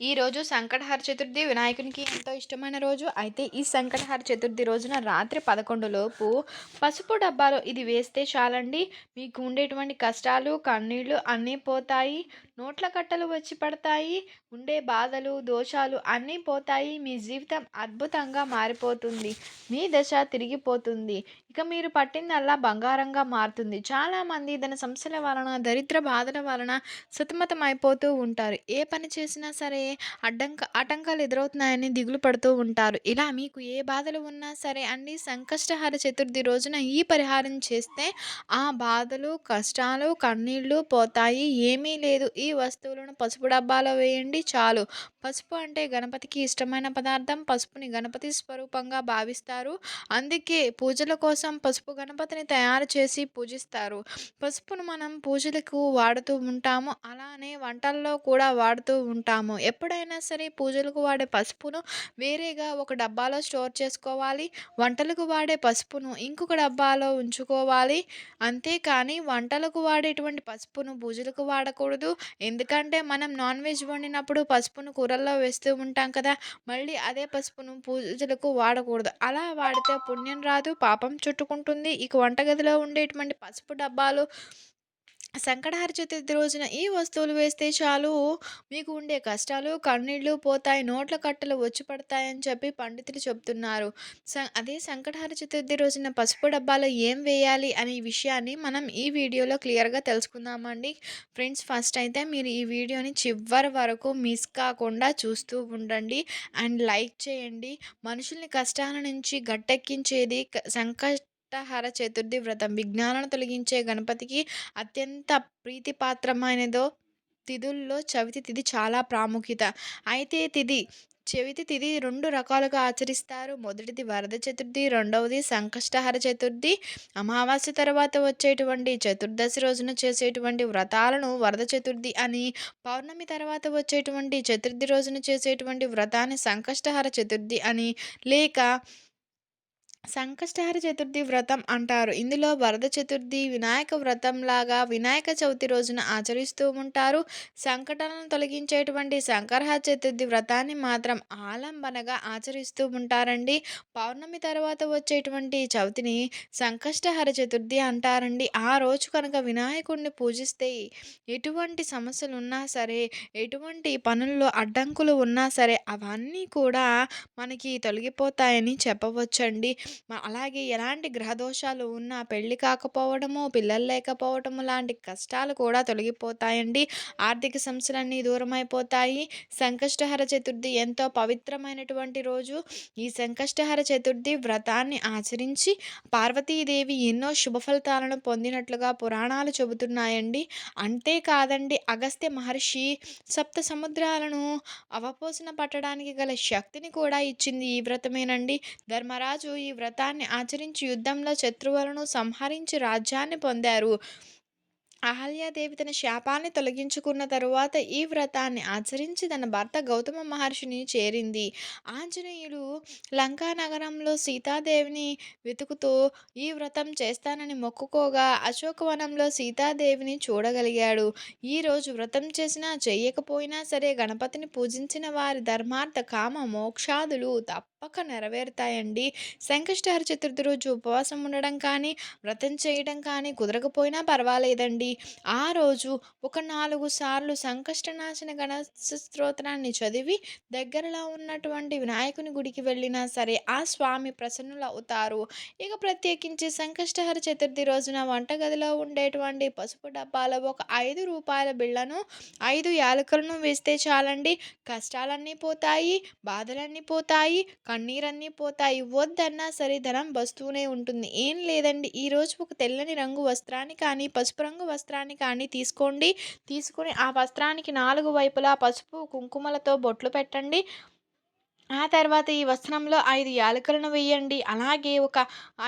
ఈరోజు సంకటహర చతుర్థి వినాయకునికి ఎంతో ఇష్టమైన రోజు. అయితే ఈ సంకటహర చతుర్థి రోజున రాత్రి పదకొండులోపు పసుపు డబ్బాలో ఇది వేస్తే చాలండి. మీకు ఉండేటువంటి కష్టాలు కన్నీళ్ళు అన్నీ పోతాయి. నోట్ల కట్టలు వచ్చి పడతాయి. ఉండే బాధలు దోషాలు అన్నీ పోతాయి. మీ జీవితం అద్భుతంగా మారిపోతుంది. మీ దశ తిరిగిపోతుంది. ఇక మీరు పట్టిందల్లా బంగారంగా మారుతుంది. చాలామంది ధన సమస్యల వలన దరిద్ర బాధల వలన సతమతం అయిపోతూ ఉంటారు. ఏ పని చేసినా సరే అడ్డంక ఆటంకాలు ఎదురవుతున్నాయని దిగులు పడుతూ ఉంటారు. ఇలా మీకు ఏ బాధలు ఉన్నా సరే అండి సంకష్టహార చతుర్థి రోజున ఈ పరిహారం చేస్తే ఆ బాధలు కష్టాలు కన్నీళ్ళు పోతాయి. ఏమీ లేదు. ఈ వస్తువులను పసుపు డబ్బాలో వేయండి చాలు. పసుపు అంటే గణపతికి ఇష్టమైన పదార్థం. పసుపుని గణపతి స్వరూపంగా భావిస్తారు. అందుకే పూజల కోసం పసుపు గణపతిని తయారు చేసి పూజిస్తారు. పసుపును మనం పూజలకు వాడుతూ ఉంటాము. అలానే వంటల్లో కూడా వాడుతూ ఉంటాము. ఎప్పుడైనా సరే పూజలకు వాడే పసుపును వేరేగా ఒక డబ్బాలో స్టోర్ చేసుకోవాలి. వంటలకు వాడే పసుపును ఇంకొక డబ్బాలో ఉంచుకోవాలి. అంతేకాని వంటలకు వాడేటువంటి పసుపును పూజలకు వాడకూడదు. ఎందుకంటే మనం నాన్ వెజ్ వండినప్పుడు పసుపును కూరల్లో వేస్తూ ఉంటాం కదా! మళ్ళీ అదే పసుపును పూజలకు వాడకూడదు. అలా వాడితే పుణ్యం రాదు పాపం చుట్టుకుంటుంది. ఇక వంటగదిలో ఉండేటువంటి పసుపు డబ్బాలు సంకటహార చతుర్థి రోజున ఈ వస్తువులు వేస్తే చాలు. మీకు ఉండే కష్టాలు కన్నీళ్ళు పోతాయి నోట్ల కట్టలు వచ్చి పడతాయని చెప్పి పండితులు చెప్తున్నారు స అదే సంకటహార చతుర్థి రోజున పసుపు డబ్బాలో ఏం వేయాలి అనే విషయాన్ని మనం ఈ వీడియోలో క్లియర్గా తెలుసుకుందామండి. ఫ్రెండ్స్ ఫస్ట్ అయితే మీరు ఈ వీడియోని చివరి వరకు మిస్ కాకుండా చూస్తూ ఉండండి. అండ్ లైక్ చేయండి. మనుషుల్ని కష్టాల నుంచి గట్టెక్కించేది సంక హర చతుర్థి వ్రతం. విజ్ఞానాన్ని తొలగించే గణపతికి అత్యంత ప్రీతిపాత్రమైనదో తిథుల్లో చవితి తిథి చాలా ప్రాముఖ్యత. అయితే తిథి చవితి తిథి రెండు రకాలుగా ఆచరిస్తారు. మొదటిది వరద చతుర్థి రెండవది సంకష్టహర చతుర్థి. అమావాస్య తర్వాత వచ్చేటువంటి చతుర్దశి రోజున చేసేటువంటి వ్రతాలను వరద చతుర్థి అని పౌర్ణమి తర్వాత వచ్చేటువంటి చతుర్థి రోజున చేసేటువంటి వ్రతాన్ని సంకష్టహర చతుర్థి అని లేక సంకష్టహర చతుర్థి వ్రతం అంటారు. ఇందులో వరద చతుర్థి వినాయక వ్రతం లాగా వినాయక చవితి రోజున ఆచరిస్తూ ఉంటారు. సంకటాలను తొలగించేటువంటి సంకరహర చతుర్థి వ్రతాన్ని మాత్రం ఆలంబనగా ఆచరిస్తూ ఉంటారండి. పౌర్ణమి తర్వాత వచ్చేటువంటి చవితిని సంకష్టహర చతుర్థి అంటారండి. ఆ రోజు కనుక వినాయకుడిని పూజిస్తే ఎటువంటి సమస్యలు ఉన్నా సరే ఎటువంటి పనుల్లో అడ్డంకులు ఉన్నా సరే అవన్నీ కూడా మనకి తొలగిపోతాయని చెప్పవచ్చండి. అలాగే ఎలాంటి గ్రహదోషాలు ఉన్నా పెళ్ళి కాకపోవడము పిల్లలు లేకపోవడము లాంటి కష్టాలు కూడా తొలగిపోతాయండి. ఆర్థిక సమస్యలన్నీ దూరమైపోతాయి. సంకష్టహర చతుర్థి ఎంతో పవిత్రమైనటువంటి రోజు. ఈ సంకష్టహర చతుర్థి వ్రతాన్ని ఆచరించి పార్వతీదేవి ఎన్నో శుభ ఫలితాలను పొందినట్లుగా పురాణాలు చెబుతున్నాయండి. అంతేకాదండి అగస్త్య మహర్షి సప్త సముద్రాలను అవపోసన పట్టడానికి గల శక్తిని కూడా ఇచ్చింది ఈ వ్రతమేనండి. ధర్మరాజు ఈ వ్రతాన్ని ఆచరించి యుద్ధంలో శత్రువులను సంహరించి రాజ్యాన్ని పొందారు. అహల్యాదేవి తన శాపాన్ని తొలగించుకున్న తరువాత ఈ వ్రతాన్ని ఆచరించి తన భర్త గౌతమ మహర్షిని చేరింది. ఆంజనేయుడు లంకా నగరంలో సీతాదేవిని వెతుకుతూ ఈ వ్రతం చేస్తానని మొక్కుకోగా అశోకవనంలో సీతాదేవిని చూడగలిగాడు. ఈరోజు వ్రతం చేసినా చేయకపోయినా సరే గణపతిని పూజించిన వారి ధర్మార్థ కామ మోక్షాదులు తప్పక నెరవేరుతాయండి. సంకష్టహర చతుర్థి రోజు ఉపవాసం ఉండడం కానీ వ్రతం చేయడం కానీ కుదరకపోయినా పర్వాలేదండి. ఆ రోజు ఒక నాలుగు సార్లు సంకష్టనాశన గణ స్తోత్రాన్ని చదివి దగ్గరలో ఉన్నటువంటి వినాయకుని గుడికి వెళ్ళినా సరే ఆ స్వామి ప్రసన్నులు అవుతారు. ఇక ప్రత్యేకించి సంకష్టహర చతుర్థి రోజున వంటగదిలో ఉండేటువంటి పసుపు డబ్బాలో ఒక ఐదు రూపాయల బిళ్ళను ఐదు యాలకులను వేస్తే చాలండి. కష్టాలన్నీ పోతాయి బాధలన్నీ పోతాయి కన్నీరన్నీ పోతాయి. వద్దన్నా సరే ధనం వస్తూనే ఉంటుంది. ఏం లేదండి. ఈరోజు ఒక తెల్లని రంగు వస్త్రాన్ని కానీ పసుపు రంగు వస్త్రాన్ని కానీ తీసుకోండి. తీసుకొని ఆ వస్త్రానికి నాలుగు వైపులా పసుపు కుంకుమలతో బొట్లు పెట్టండి. ఆ తర్వాత ఈ వస్త్రంలో ఐదు యాలకులను వేయండి. అలాగే ఒక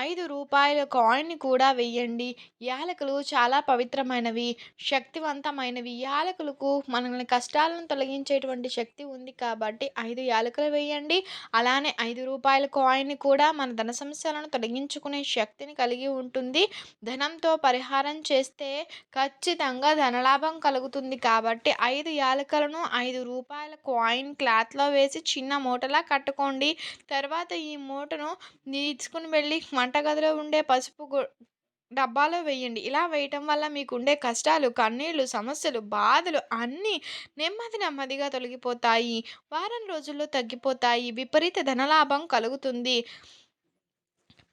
ఐదు రూపాయల కాయిన్‌ని కూడా వేయండి. యాలకులు చాలా పవిత్రమైనవి, శక్తివంతమైనవి. యాలకులకు మనల్ని కష్టాలను తొలగించేటువంటి శక్తి ఉంది కాబట్టి ఐదు యాలకులు వేయండి. అలానే ఐదు రూపాయల కాయిన్‌ని కూడా మన ధన సమస్యలను తొలగించుకునే శక్తిని కలిగి ఉంటుంది. ధనంతో పరిహారం చేస్తే ఖచ్చితంగా ధనలాభం కలుగుతుంది కాబట్టి ఐదు యాలకులను ఐదు రూపాయల కాయిన్ క్లాత్‌లో వేసి చిన్న మూటలు అలా కట్టుకోండి. తర్వాత ఈ మూటను తీసుకుని వెళ్ళి వంటగదిలో ఉండే పసుపు డబ్బాలో వేయండి. ఇలా వేయటం వల్ల మీకుండే కష్టాలు, కన్నీళ్ళు సమస్యలు, బాధలు అన్నీ నెమ్మది నెమ్మదిగా తొలగిపోతాయి. వారం రోజుల్లో తగ్గిపోతాయి. విపరీత ధనలాభం కలుగుతుంది.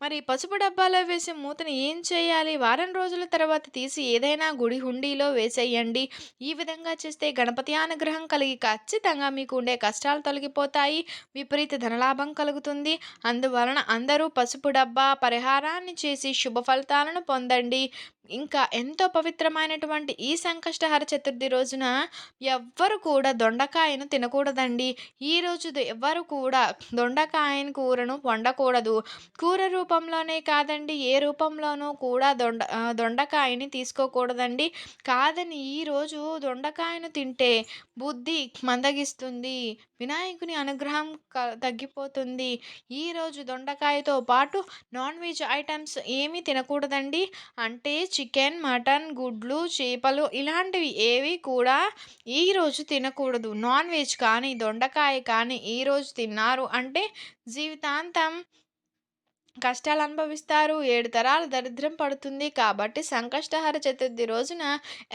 మరి పసుపు డబ్బాలో వేసే మూతని ఏం చేయాలి? వారం రోజుల తర్వాత తీసి ఏదైనా గుడి హుండీలో వేసేయండి. ఈ విధంగా చేస్తే గణపతి అనుగ్రహం కలిగి ఖచ్చితంగా మీకు ఉండే కష్టాలు తొలగిపోతాయి. విపరీత ధనలాభం కలుగుతుంది. అందువలన అందరూ పసుపు డబ్బా పరిహారాన్ని చేసి శుభ ఫలితాలను పొందండి. ఇంకా ఎంతో పవిత్రమైనటువంటి ఈ సంకష్టహర చతుర్థి రోజున ఎవ్వరు కూడా దొండకాయను తినకూడదండి. ఈరోజు ఎవ్వరు కూడా దొండకాయను కూరను వండకూడదు. కూర రూపంలోనే కాదండి ఏ రూపంలోనూ కూడా దొండ దొండకాయని తీసుకోకూడదండి. కాదని ఈరోజు దొండకాయను తింటే బుద్ధి మందగిస్తుంది. వినాయకుని అనుగ్రహం క తగ్గిపోతుంది. ఈరోజు దొండకాయతో పాటు నాన్ వెజ్ ఐటమ్స్ ఏమీ తినకూడదండి. అంటే చికెన్, మటన్, గుడ్లు, చేపలు ఇలాంటివి ఏవి కూడా ఈరోజు తినకూడదు. నాన్ వెజ్ కానీ, దొండకాయ కానీ ఈరోజు తిన్నారు అంటే జీవితాంతం కష్టాలు అనుభవిస్తారు. ఏడు తరాల దరిద్రం పడుతుంది. కాబట్టి సంకష్టహర చతుర్థి రోజున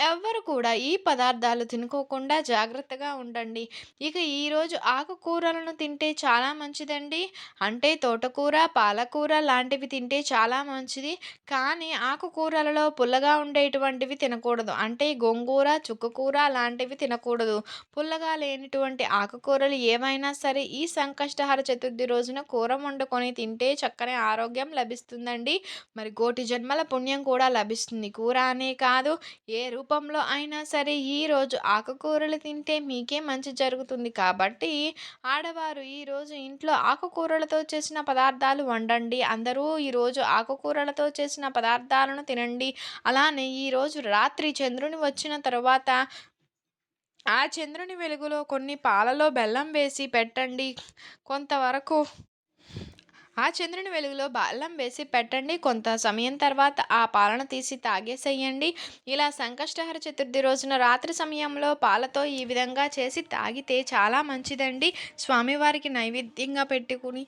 ఎవ్వరు కూడా ఈ పదార్థాలు తినుకోకుండా జాగ్రత్తగా ఉండండి. ఇక ఈరోజు ఆకుకూరలను తింటే చాలా మంచిదండి. అంటే తోటకూర, పాలకూర లాంటివి తింటే చాలా మంచిది. కానీ ఆకుకూరలలో పుల్లగా ఉండేటువంటివి తినకూడదు. అంటే గోంగూర, చుక్కకూర లాంటివి తినకూడదు. పుల్లగా లేనిటువంటి ఆకుకూరలు ఏవైనా సరే ఈ సంకష్టహర చతుర్థి రోజున కూర వండుకొని తింటే చక్కని ఆరోగ్యం లభిస్తుందండి. మరి కోటి జన్మల పుణ్యం కూడా లభిస్తుంది. కూర అనే కాదు ఏ రూపంలో అయినా సరే ఈరోజు ఆకుకూరలు తింటే మీకే మంచి జరుగుతుంది. కాబట్టి ఆడవారు ఈరోజు ఇంట్లో ఆకుకూరలతో చేసిన పదార్థాలు వండండి. అందరూ ఈరోజు ఆకుకూరలతో చేసిన పదార్థాలను తినండి. అలానే ఈరోజు రాత్రి చంద్రుని వచ్చిన తర్వాత ఆ చంద్రుని వెలుగులో కొన్ని పాలలో బెల్లం వేసి పెట్టండి. కొంతవరకు ఆ చంద్రుని వెలుగులో బెల్లం వేసి పెట్టండి. కొంత సమయం తర్వాత ఆ పాలను తీసి తాగేసేయండి. ఇలా సంకష్టహర చతుర్థి రోజున రాత్రి సమయంలో పాలతో ఈ విధంగా చేసి తాగితే చాలా మంచిదండి. స్వామివారికి నైవేద్యంగా పెట్టుకుని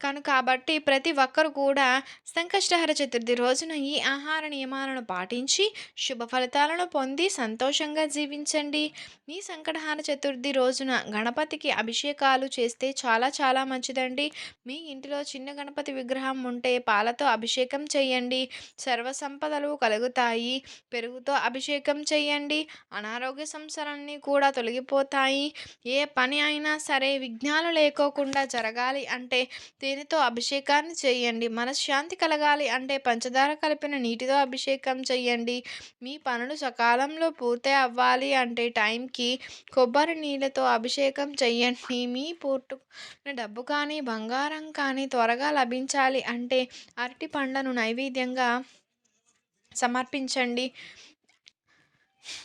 కను కాబట్టి ప్రతి ఒక్కరు కూడా సంకష్టహర చతుర్థి రోజున ఈ ఆహార నియమాలను పాటించి శుభ ఫలితాలను పొంది సంతోషంగా జీవించండి. మీ సంకటహార చతుర్థి రోజున గణపతికి అభిషేకాలు చేస్తే చాలా చాలా మంచిదండి. మీ ఇంటిలో చిన్న గణపతి విగ్రహం ఉంటే పాలతో అభిషేకం చేయండి. సర్వ సంపదలు కలుగుతాయి. పెరుగుతో అభిషేకం చేయండి. అనారోగ్య సమస్యలన్నీ కూడా తొలగిపోతాయి. ఏ పని అయినా సరే విఘ్నాలు లేకోకుండా జరగాలి అంటే దీనితో అభిషేకాన్ని చేయండి. మనశ్శాంతి కలగాలి అంటే పంచదార కలిపిన నీటితో అభిషేకం చేయండి. మీ పనులు సకాలంలో పూర్తి అవ్వాలి అంటే టైంకి కొబ్బరి నీళ్ళతో అభిషేకం చేయండి. మీ పుట్టుకున్న డబ్బు కానీ, బంగారం కానీ త్వరగా లభించాలి అంటే అరటి పండ్లను నైవేద్యంగా సమర్పించండి.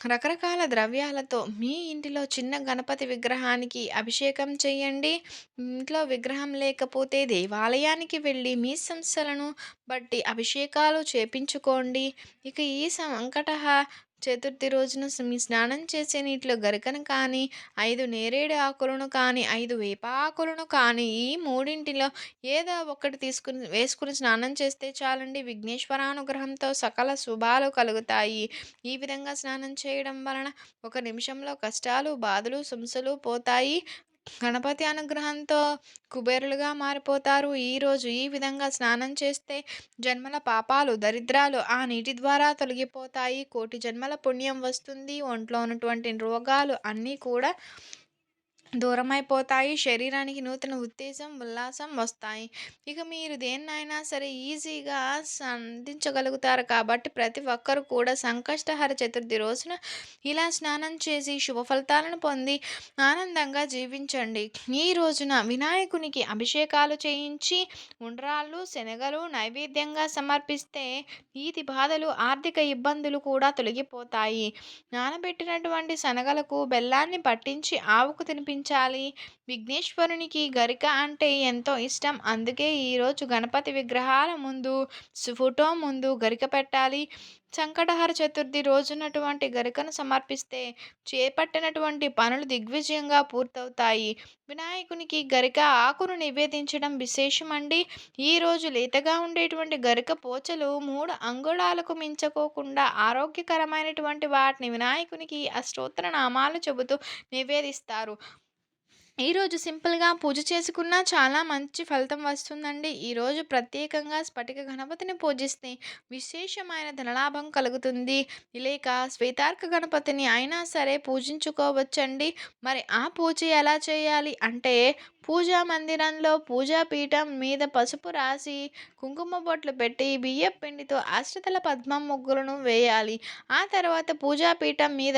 రకరకాల ద్రవ్యాలతో మీ ఇంటిలో చిన్న గణపతి విగ్రహానికి అభిషేకం చేయండి. ఇంట్లో విగ్రహం లేకపోతే దేవాలయానికి వెళ్ళి మీ సంస్థలను బట్టి అభిషేకాలు చేపించుకోండి. ఇక ఈ సంకటహ చతుర్థి రోజున మీ స్నానం చేసే నీటిలో గరికను కానీ, ఐదు నేరేడు ఆకులను కానీ, ఐదు వేప ఆకులను కానీ ఈ మూడింటిలో ఏదో ఒకటి తీసుకుని వేసుకుని స్నానం చేస్తే చాలండి. విఘ్నేశ్వరానుగ్రహంతో సకల శుభాలు కలుగుతాయి. ఈ విధంగా స్నానం చేయడం వలన ఒక నిమిషంలో కష్టాలు, బాధలు, సుంసలు పోతాయి. గణపతి అనుగ్రహంతో కుబేరులుగా మారిపోతారు. ఈరోజు ఈ విధంగా స్నానం చేస్తే జన్మల పాపాలు, దరిద్రాలు ఆ నీటి ద్వారా తొలగిపోతాయి. కోటి జన్మల పుణ్యం వస్తుంది. ఒంట్లో ఉన్నటువంటి రోగాలు అన్నీ కూడా దూరమైపోతాయి. శరీరానికి నూతన ఉత్తేజం, ఉల్లాసం వస్తాయి. ఇక మీరు దేన్నైనా సరే ఈజీగా సంధించగలుగుతారు కాబట్టి ప్రతి ఒక్కరు కూడా సంకష్టహర చతుర్థి రోజున ఇలా స్నానం చేసి శుభ ఫలితాలను పొంది ఆనందంగా జీవించండి. ఈ రోజున వినాయకునికి అభిషేకాలు చేయించి ఉండ్రాళ్ళు, శనగలు నైవేద్యంగా సమర్పిస్తే వీధి బాధలు, ఆర్థిక ఇబ్బందులు కూడా తొలగిపోతాయి. నానబెట్టినటువంటి శనగలకు బెల్లాన్ని పట్టించి ఆవుకు తినిపించాలి. విఘ్నేశ్వరునికి గరిక అంటే ఎంతో ఇష్టం. అందుకే ఈరోజు గణపతి విగ్రహాల ముందు, ఫోటో ముందు గరిక పెట్టాలి. సంకటహర చతుర్థి రోజునటువంటి గరికను సమర్పిస్తే చేపట్టినటువంటి పనులు దిగ్విజయంగా పూర్తవుతాయి. వినాయకునికి గరిక ఆకును నివేదించడం విశేషమండి. ఈరోజు లేతగా ఉండేటువంటి గరిక పోచలు మూడు అంగుళాలకు మించుకోకుండా ఆరోగ్యకరమైనటువంటి వాటిని వినాయకునికి అష్టోత్తర నామాలు చెబుతూ నివేదిస్తారు. ఈరోజు సింపుల్గా పూజ చేసుకున్నా చాలా మంచి ఫలితం వస్తుందండి. ఈరోజు ప్రత్యేకంగా స్ఫటిక గణపతిని పూజిస్తే విశేషమైన ధనలాభం కలుగుతుంది. లేక శ్వేతార్క గణపతిని అయినా సరే పూజించుకోవచ్చండి. మరి ఆ పూజ ఎలా చేయాలి అంటే పూజా మందిరంలో పూజా పీఠం మీద పసుపు రాసి కుంకుమ బొట్లు పెట్టి బియ్యం పిండితో అష్టతల పద్మం ముగ్గులను వేయాలి. ఆ తర్వాత పూజా పీఠం మీద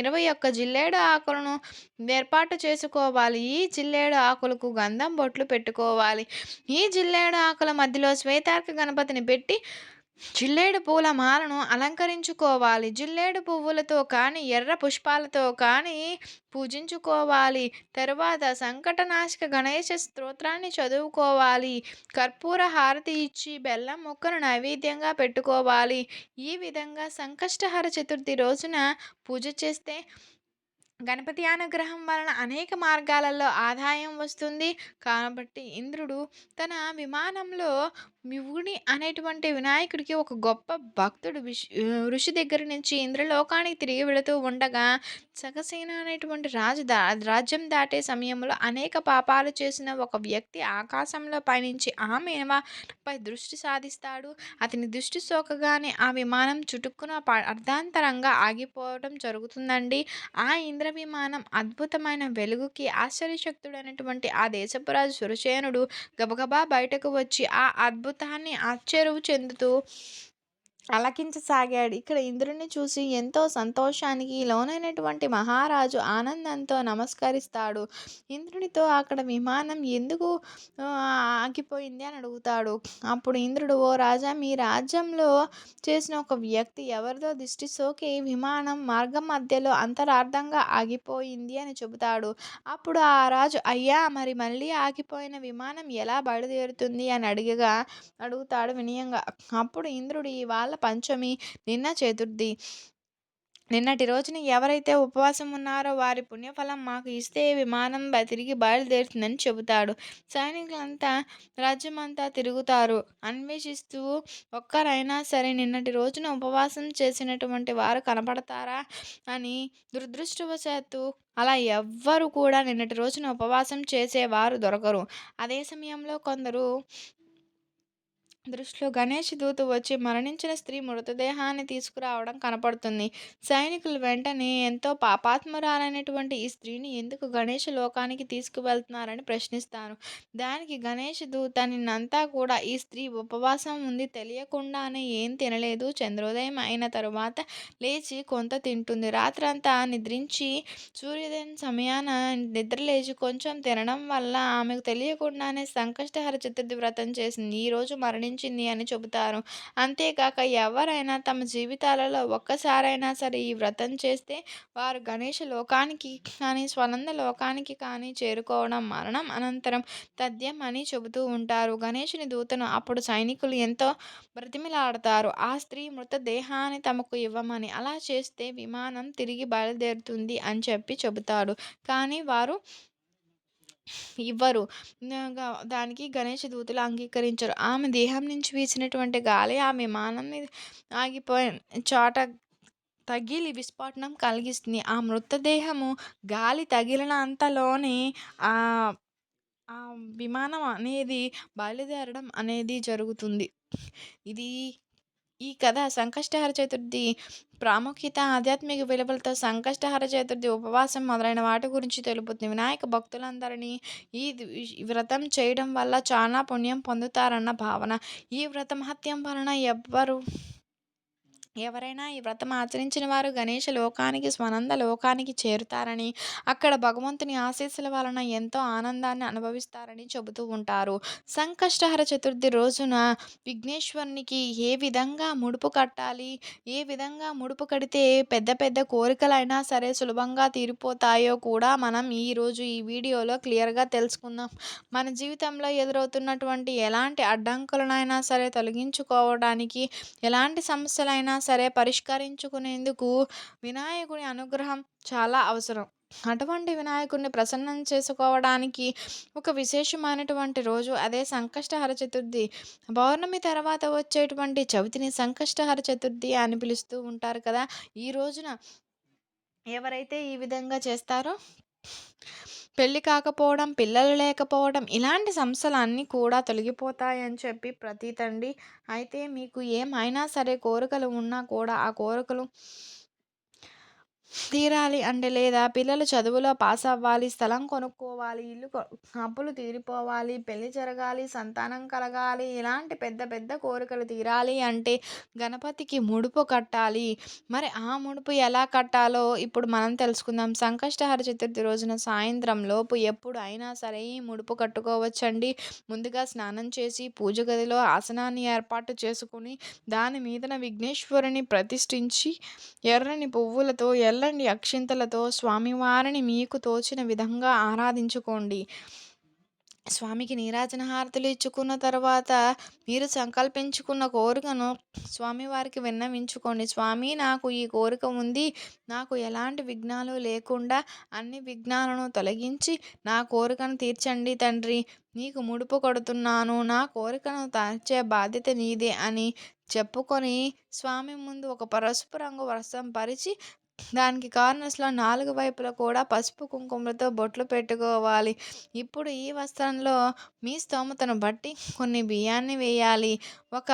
ఇరవై ఒక్క జిల్లేడు ఆకులను ఏర్పాటు చేసుకోవాలి. ఈ జిల్లేడు ఆకులకు గంధం బొట్లు పెట్టుకోవాలి. ఈ జిల్లేడు ఆకుల మధ్యలో శ్వేతార్క గణపతిని పెట్టి జిల్లేడు పూల మాలను అలంకరించుకోవాలి. జిల్లేడు పువ్వులతో కానీ, ఎర్ర పుష్పాలతో కానీ పూజించుకోవాలి. తరువాత సంకటనాశక గణేష స్తోత్రాన్ని చదువుకోవాలి. కర్పూర హారతి ఇచ్చి బెల్లం ముక్కను నైవేద్యంగా పెట్టుకోవాలి. ఈ విధంగా సంకష్టహర చతుర్థి రోజున పూజ చేస్తే గణపతి అనుగ్రహం వలన అనేక మార్గాలలో ఆదాయం వస్తుంది. కాబట్టి ఇంద్రుడు తన విమానంలో మివుడి అనేటువంటి వినాయకుడికి ఒక గొప్ప భక్తుడు ఋషి దగ్గర నుంచి ఇంద్రలోకానికి తిరిగి వెళుతూ ఉండగా సగసేన అనేటువంటి రాజు దా రాజ్యం దాటే సమయంలో అనేక పాపాలు చేసిన ఒక వ్యక్తి ఆకాశంలో పయనించి ఆ విమానంపై దృష్టి సాధిస్తాడు. అతని దృష్టి సోకగానే ఆ విమానం చుటుక్కున ప అర్ధాంతరంగా ఆగిపోవడం జరుగుతుందండి. ఆ ఇంద్ర విమానం అద్భుతమైన వెలుగుకి ఆశ్చర్యచకితుడైనటువంటి ఆ దేశపు రాజు సురసేనుడు గబగబా బయటకు వచ్చి ఆ అద్భుతాన్ని ఆశ్చర్యం చెందుతూ అలకించసాగాడు. ఇక్కడ ఇంద్రుడిని చూసి ఎంతో సంతోషానికి లోనైనటువంటి మహారాజు ఆనందంతో నమస్కరిస్తాడు. ఇంద్రునితో అక్కడ విమానం ఎందుకు ఆగిపోయింది అని అడుగుతాడు. అప్పుడు ఇంద్రుడు ఓ రాజా మీ రాజ్యంలో చేసిన ఒక వ్యక్తి ఎవరిదో దిష్టి సోకి విమానం మార్గం మధ్యలో అంతరార్థంగా ఆగిపోయింది అని చెబుతాడు. అప్పుడు ఆ రాజు అయ్యా మరి మళ్ళీ ఆగిపోయిన విమానం ఎలా బయలుదేరుతుంది అని అడిగగా అడుగుతాడు వినయంగా. అప్పుడు ఇంద్రుడు ఇవాళ పంచమి, నిన్న చతుర్థి. నిన్నటి రోజున ఎవరైతే ఉపవాసం ఉన్నారో వారి పుణ్యఫలం మాకు ఇస్తే విమానం తిరిగి బయలుదేరుతుందని చెబుతాడు. సైనికులంతా రాజ్యమంతా తిరుగుతారు. అన్వేషిస్తూ ఒక్కరైనా సరే నిన్నటి రోజున ఉపవాసం చేసినటువంటి వారు కనపడతారా అని దురదృష్టవశాత్తు అలా ఎవ్వరు కూడా నిన్నటి రోజున ఉపవాసం చేసేవారు దొరకరు. అదే సమయంలో కొందరు దృష్టిలో గణేష్ దూత వచ్చి మరణించిన స్త్రీ మృతదేహాన్ని తీసుకురావడం కనపడుతుంది. సైనికులు వెంటనే ఎంతో పాపాత్మరాలైనటువంటి ఈ స్త్రీని ఎందుకు గణేష్ లోకానికి తీసుకువెళ్తున్నారని ప్రశ్నిస్తాను దానికి గణేష్ దూత నిన్నంతా కూడా ఈ స్త్రీ ఉపవాసం ఉంది తెలియకుండానే ఏం తినలేదు. చంద్రోదయం అయిన తరువాత లేచి కొంత తింటుంది. రాత్రంతా నిద్రించి సూర్యోదయం సమయాన నిద్రలేచి కొంచెం తినడం వల్ల ఆమెకు తెలియకుండానే సంకష్టహర చతుర్థి వ్రతం చేసింది. ఈరోజు ఫలించింది అని చెబుతారు. అంతేకాక ఎవరైనా తమ జీవితాలలో ఒక్కసారైనా సరే ఈ వ్రతం చేస్తే వారు గణేష లోకానికి కానీ, స్వనంద లోకానికి కానీ చేరుకోవడం మరణం అనంతరం తథ్యం అని చెబుతూ ఉంటారు. గణేషుని దూతను అప్పుడు సైనికులు ఎంతో బ్రతిమిలాడతారు. ఆ స్త్రీ మృతదేహాన్ని తమకు ఇవ్వమని. అలా చేస్తే విమానం తిరిగి బయలుదేరుతుంది అని చెప్పి చెబుతాడు. కానీ వారు ఇవ్వరు. దానికి గణేష్ దూతలు అంగీకరించరు. ఆమె దేహం నుంచి వీచినటువంటి గాలి ఆ విమానం మీద ఆగిపోయిన చోట తగిలి విస్ఫోటనం కలిగిస్తుంది. ఆ మృతదేహము గాలి తగిలినంతలోనే ఆ ఆ విమానం అనేది బయలుదేరడం అనేది జరుగుతుంది. ఇది ఈ కథ సంకష్టహర చతుర్థి ప్రాముఖ్యత ఆధ్యాత్మిక విలువలతో సంకష్టహర చతుర్థి ఉపవాసం మొదలైన వాటి గురించి తెలుపుతుంది. వినాయక భక్తులందరినీ ఈ వ్రతం చేయడం వల్ల చాలా పుణ్యం పొందుతారన్న భావన. ఈ వ్రతమహత్యం వలన ఎవ్వరు ఎవరైనా ఈ వ్రతం ఆచరించిన వారు గణేష లోకానికి స్వనంద లోకానికి చేరుతారని అక్కడ భగవంతుని ఆశీస్సుల వలన ఎంతో ఆనందాన్ని అనుభవిస్తారని చెబుతూ ఉంటారు. సంకష్టహర చతుర్థి రోజున విఘ్నేశ్వరునికి ఏ విధంగా ముడుపు కట్టాలి ఏ విధంగా ముడుపు కడితే పెద్ద పెద్ద కోరికలైనా సరే సులభంగా తీరిపోతాయో కూడా మనం ఈరోజు ఈ వీడియోలో క్లియర్గా తెలుసుకుందాం. మన జీవితంలో ఎదురవుతున్నటువంటి ఎలాంటి అడ్డంకులనైనా సరే తొలగించుకోవడానికి ఎలాంటి సమస్యలైనా సరే పరిష్కరించుకునేందుకు వినాయకుని అనుగ్రహం చాలా అవసరం. అటువంటి వినాయకుడిని ప్రసన్నం చేసుకోవడానికి ఒక విశేషమైనటువంటి రోజు అదే సంకష్టహర చతుర్థి. పౌర్ణమి తర్వాత వచ్చేటువంటి చవితిని సంకష్టహర చతుర్థి అని పిలుస్తూ ఉంటారు కదా. ఈ రోజున ఎవరైతే ఈ విధంగా చేస్తారో పెళ్ళి కాకపోవడం పిల్లలు లేకపోవడం ఇలాంటి సమస్యలు అన్నీ కూడా తొలగిపోతాయని చెప్పి ప్రతీతండి. అయితే మీకు ఏమైనా సరే కోరికలు ఉన్నా కూడా ఆ కోరికలు తీరాలి అంటే లేదా? పిల్లలు చదువులో పాస్ అవ్వాలి స్థలం కొనుక్కోవాలి ఇల్లు అప్పులు తీరిపోవాలి పెళ్ళి జరగాలి సంతానం కలగాలి ఇలాంటి పెద్ద పెద్ద కోరికలు తీరాలి అంటే గణపతికి ముడుపు కట్టాలి. మరి ఆ ముడుపు ఎలా కట్టాలో ఇప్పుడు మనం తెలుసుకుందాం. సంకష్టహర చతుర్థి రోజున సాయంత్రం లోపు ఎప్పుడు అయినా సరే ఈ ముడుపు కట్టుకోవచ్చండి. ముందుగా స్నానం చేసి పూజ గదిలో ఆసనాన్ని ఏర్పాటు చేసుకుని దాని మీదన విఘ్నేశ్వరుని ప్రతిష్ఠించి ఎర్రని పువ్వులతో ఎల్ల చల్లని అక్షింతలతో. స్వామివారిని మీకు తోచిన విధంగా ఆరాధించుకోండి. స్వామికి నీరాజన హారతులు ఇచ్చుకున్న తర్వాత మీరు సంకల్పించుకున్న కోరికను స్వామివారికి విన్నవించుకోండి. స్వామి నాకు ఈ కోరిక ఉంది. నాకు ఎలాంటి విఘ్నాలు లేకుండా అన్ని విఘ్నాలను తొలగించి నా కోరికను తీర్చండి తండ్రి. నీకు ముడుపు కొడుతున్నాను. నా కోరికను తీర్చే బాధ్యత నీదే అని చెప్పుకొని స్వామి ముందు ఒక పరస్పు రంగు వస్త్రం పరిచి దానికి కార్నర్స్లో నాలుగు వైపులా కూడా పసుపు కుంకుమలతో బొట్లు పెట్టుకోవాలి. ఇప్పుడు ఈ వస్త్రంలో మీ స్తోమతను బట్టి కొన్ని బియ్యాన్ని వేయాలి. ఒక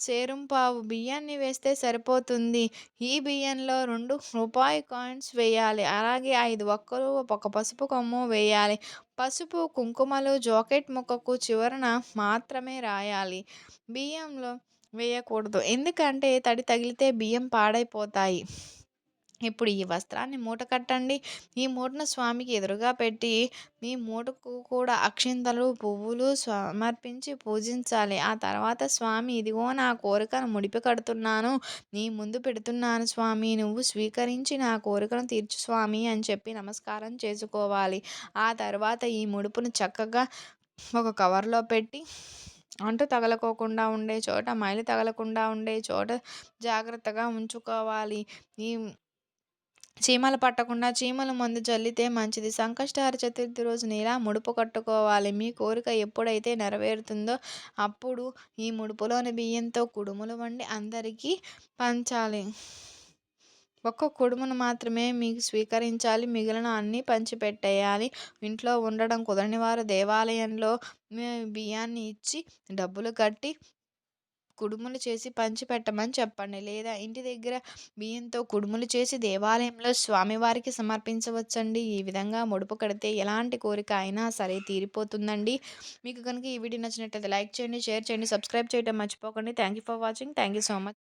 చేరుంపావు బియ్యాన్ని వేస్తే సరిపోతుంది. ఈ బియ్యంలో రెండు రూపాయి కాయిన్స్ వేయాలి. అలాగే ఐదు ఒక్కలు ఒక పసుపు కొమ్ము వేయాలి. పసుపు కుంకుమలు జాకెట్ ముక్కకు చివరన మాత్రమే రాయాలి. బియ్యంలో వేయకూడదు. ఎందుకంటే తడి తగిలితే బియ్యం పాడైపోతాయి. ఇప్పుడు ఈ వస్త్రాన్ని మూట కట్టండి. ఈ మూటను స్వామికి ఎదురుగా పెట్టి మీ మూటకు కూడా అక్షింతలు పువ్వులు సమర్పించి పూజించాలి. ఆ తర్వాత స్వామి ఇదిగో నా కోరికను ముడిపి కడుతున్నాను. నీ ముందు పెడుతున్నాను స్వామి. నువ్వు స్వీకరించి నా కోరికను తీర్చు స్వామి అని చెప్పి నమస్కారం చేసుకోవాలి. ఆ తర్వాత ఈ ముడుపును చక్కగా ఒక కవర్లో పెట్టి అంటు తగలకోకుండా ఉండే చోట మైలు తగలకుండా ఉండే చోట జాగ్రత్తగా ఉంచుకోవాలి. ఈ చీమలు పట్టకుండా చీమల మందు చల్లితే మంచిది. సంకష్టహార చతుర్థి రోజున ఇలా ముడుపు కట్టుకోవాలి? మీ కోరిక ఎప్పుడైతే నెరవేరుతుందో అప్పుడు ఈ ముడుపులోని బియ్యంతో కుడుములు వండి అందరికీ పంచాలి. ఒక్క కుడుమును మాత్రమే మీకు స్వీకరించాలి. మిగిలిన అన్నీ పంచిపెట్టేయాలి. ఇంట్లో ఉండడం కుదరని వారు దేవాలయంలో బియ్యాన్ని ఇచ్చి డబ్బులు కట్టి కుడుములు చేసి పంచిపెట్టమని చెప్పండి. లేదా ఇంటి దగ్గర బియ్యంతో కుడుములు చేసి దేవాలయంలో స్వామివారికి సమర్పించవచ్చండి. ఈ విధంగా ముడుపు కడితే ఎలాంటి కోరిక అయినా సరే తీరిపోతుందండి. మీకు కనుక ఈ వీడియో నచ్చినట్లయితే లైక్ చేయండి షేర్ చేయండి సబ్స్క్రైబ్ చేయడం మర్చిపోకండి. Thank you for watching. Thank you so much.